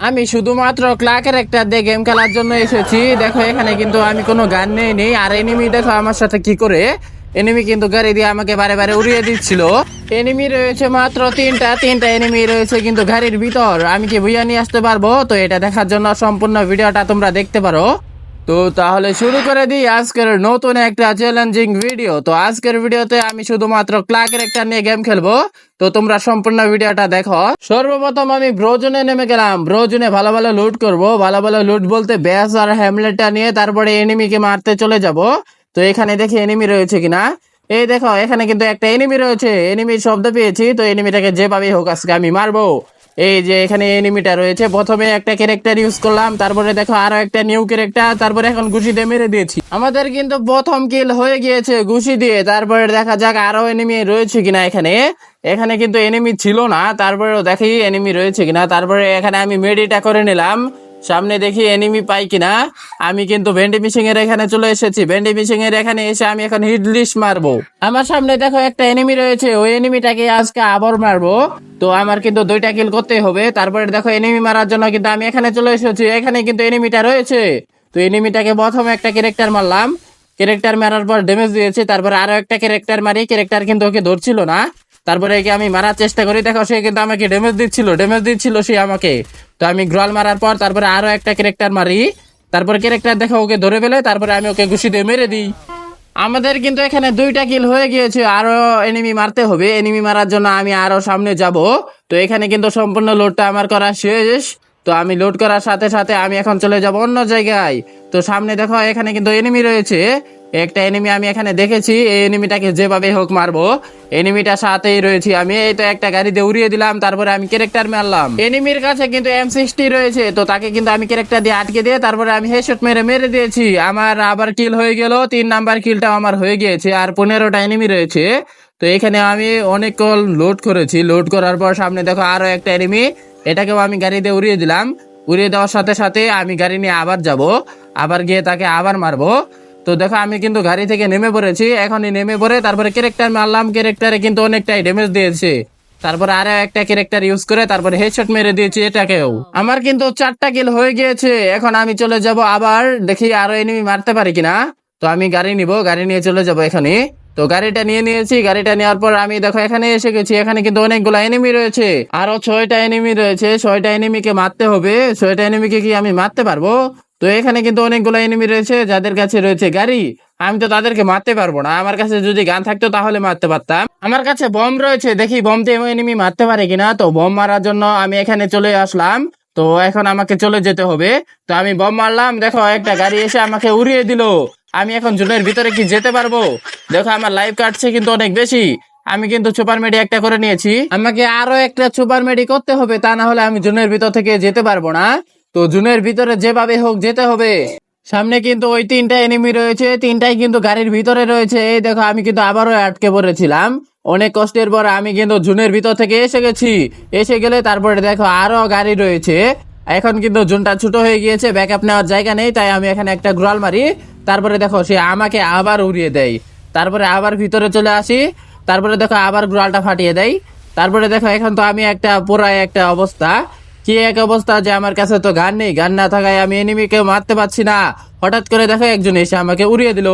আমি শুধুমাত্র ক্লাকের একটা দিয়ে গেম খেলার জন্য এসেছি। দেখো, এখানে কিন্তু আমি কোনো গান নেই নেই। আর এনিমি দেখো আমার সাথে কি করে? এনিমি কিন্তু গাড়ি দিয়ে আমাকে বারে বারে উড়িয়ে দিচ্ছিল। এনিমি রয়েছে মাত্র তিনটা তিনটা এনিমি রয়েছে কিন্তু গাড়ির ভিতর। আমি কি বুঝিয়ে নিয়ে আসতে পারব? তো এটা দেখার জন্য সম্পূর্ণ ভিডিওটা তোমরা দেখতে পারো। তো তাহলে শুরু করে দিই আজকের নতুন একটা চ্যালেঞ্জিং ভিডিও তো আজকের ভিডিওতে আমি শুধুমাত্র ক্লাকের একটা নিয়ে গেম খেলব। তো তোমরা সম্পূর্ণ ভিডিওটা দেখো। সর্বপ্রথম আমি ব্রোজনে নেমে গেলাম। ব্রোজনে ভালো ভালো লুট করব। ভালো ভালো লুট বলতে ব্যাস আর হ্যামলেটটা নিয়ে তারপরে এনিমিকে মারতে চলে যাব। তো এখানে দেখি এনিমি রয়েছে কিনা। এই দেখো, এখানে কিন্তু একটা এনিমি রয়েছে। এনিমির শব্দ পেয়েছি। তো এনিমিটাকে যেভাবে হোক আজকে আমি মারবো। এই যে এখানে এনিমিটা রয়েছে। প্রথমে একটা ক্যারেক্টার ইউজ করলাম, তারপরে দেখো আরও একটা নিউ ক্যারেক্টার তারপরে এখন ঘুষি দিয়ে মেরে দিয়েছি। আমাদের কিন্তু প্রথম কিল হয়ে গিয়েছে ঘুষি দিয়ে, তারপরে দেখা যাক আরও এনিমি রয়েছে কিনা এখানে। এখানে কিন্তু এনিমি ছিল না, তারপরেও দেখি এনিমি রয়েছে কিনা। তারপরে এখানে আমি মেডিটা করে নিলাম। সামনে দেখি এনিমি পাই কিনা। আমি কিন্তু ভেন্ডি মিশিং এর এখানে চলে এসেছি। ভেন্ডি মিশিং এর এখানে এসে আমি এখন লিস্ট মারবো। আমার সামনে দেখো একটা এনিমি রয়েছে। ওই এনিমিটাকে আজকে আবার মারবো। তো আমার কিন্তু দুইটা কিল করতে হবে। তারপরে দেখো এনিমি মারার জন্য কিন্তু আমি এখানে চলে এসেছি। এখানে কিন্তু এনিমিটা রয়েছে। তো এনিমিটাকে প্রথমে একটা ক্যারেক্টার মারলাম। ক্যারেক্টার মারার পর ড্যামেজ দিয়েছে। তারপরে আরও একটা ক্যারেক্টার মারি। ক্যারেক্টার কিন্তু ওকে ধরছিল না। তারপরে একে আমি মারার চেষ্টা করি। দেখো, সে কিন্তু আমাকে ড্যামেজ দিচ্ছিল ড্যামেজ দিচ্ছিল সে আমাকে। তো আমি গ্রল মারার পর তারপরে আরও একটা ক্যারেক্টার মারি। তারপরে ক্যারেক্টার দেখো, ওকে ধরে ফেলে, তারপরে আমি ওকে ঘুষি দিয়ে মেরে দিই। আমাদের কিন্তু এখানে দুইটা কিল হয়ে গিয়েছে, আরও এনিমি মারতে হবে। এনিমি মারার জন্য আমি আরও সামনে যাব। তো এখানে কিন্তু সম্পূর্ণ লোডটা আমার করা শেষ। তো আমি লোড করার সাথে সাথে আমি এখন চলে যাব অন্য জায়গায়। তো সামনে দেখো, এখানে কিন্তু এনিমি রয়েছে। একটা এনিমি আমি এখানে দেখেছি, এই এনিমিটাকে যেভাবে হোক মারবো। এনিমিটার সাথেই রয়েছি আমি। এই তো একটা গাড়িতে উড়িয়ে দিলাম, তারপরে আমি ক্যারেক্টার মারলাম। এনিমির কাছে কিন্তু এম সিক্সটি রয়েছে, তো তাকে কিন্তু আমি ক্যারেক্টার দিয়ে আটকে দিয়ে তারপরে আমি হেডশট মেরে মেরে দিয়েছি। আমার আবার কিল হয়ে গেল, তিন নাম্বার কিলটাও আমার হয়ে গিয়েছে, আর পনেরোটা এনিমি রয়েছে। তো এখানে আমি অনেক কল লোড করেছি। লোড করার পর সামনে দেখো আরও একটা এনিমি এটাকেও আমি গাড়ি দিয়ে উড়িয়ে দিলাম। উড়িয়ে দেওয়ার সাথে সাথে আমি গাড়ি নিয়ে আবার যাব, আবার গিয়ে তাকে আবার মারবো। তো দেখো, আমি কিন্তু গাড়ি থেকে নেমে পড়েছি। এখনই নেমে পড়ে তারপরে ক্যারেক্টার মারলাম ক্যারেক্টারে কিন্তু অনেকটাই ড্যামেজ দিয়েছে। তারপরে আরও একটা ক্যারেক্টার ইউজ করে তারপরে হেডশট মেরে দিয়েছি এটাকেও। আমার কিন্তু চারটা কিল হয়ে গিয়েছে। এখন আমি চলে যাব আবার। দেখি আরও এনিমি মারতে পারি কিনা। তো আমি গাড়ি নিব, গাড়ি নিয়ে চলে যাব এখানে তো গাড়িটা নিয়ে নিয়েছি। গাড়িটা নেওয়ার পর আমি দেখো, এখানে এসে গেছি। এখানে কিন্তু অনেকগুলো এনিমি রয়েছে। আরও ছয়টা এনিমি রয়েছে। ছয়টা এনিমিকে মারতে হবে। ছয়টা এনিমিকে কি আমি মারতে পারব? তো এখানে কিন্তু অনেকগুলো এনিমি রয়েছে, যাদের কাছে রয়েছে গাড়ি। আমি তো তাদেরকে মারতে পারব না। আমার কাছে যদি গান থাকতো তাহলে মারতে পারতাম। আমার কাছে বম রয়েছে। দেখি বম দিয়ে এনিমি মারতে পারে কিনা। তো বম মারার জন্য আমি এখানে চলে আসলাম। তো এখন আমাকে চলে যেতে হবে। তো আমি বম মারলাম। দেখো, একটা গাড়ি এসে আমাকে উড়িয়ে দিল। আমি এখন জুনের ভিতরে কি যেতে পারব? দেখো, আমার লাইফ কাটছে কিন্তু অনেক বেশি। আমি কিন্তু সুপার মেডি একটা করে নিয়েছি। আমাকে আরও একটা সুপার মেডি করতে হবে। তা না হলে আমি জুনের ভিতর থেকে যেতে পারব না। তো জুনের ভিতরে যেভাবে হোক যেতে হবে। সামনে কিন্তু ওই তিনটা এনিমি রয়েছে, তিনটাই কিন্তু গাড়ির ভিতরে রয়েছে। এই দেখো, আমি কিন্তু আবারও আটকে পড়েছিলাম। অনেক কষ্টের পর আমি কিন্তু জুনের ভিতর থেকে এসে গেছি। এসে গেলে তারপরে দেখো আরও গাড়ি রয়েছে। এখন কিন্তু জুনটা ছোট হয়ে গিয়েছে ব্যাকআপ নেওয়ার জায়গা নেই, তাই আমি এখানে একটা গ্রাল মারি। তারপরে দেখো, সে আমাকে আবার উড়িয়ে দেয়। তারপরে আবার ভিতরে চলে আসি। তারপরে দেখো, আবার গ্রালটা ফাটিয়ে দেয়। তারপরে দেখো, এখন তো আমি একটা পুরাই একটা অবস্থা। কি এক অবস্থা যে আমার কাছে তো গান নেই? গান না থাকায় আমি এনিমিকে মারতে পারছি না। হঠাৎ করে দেখো একজন এসে আমাকে উড়িয়ে দিল।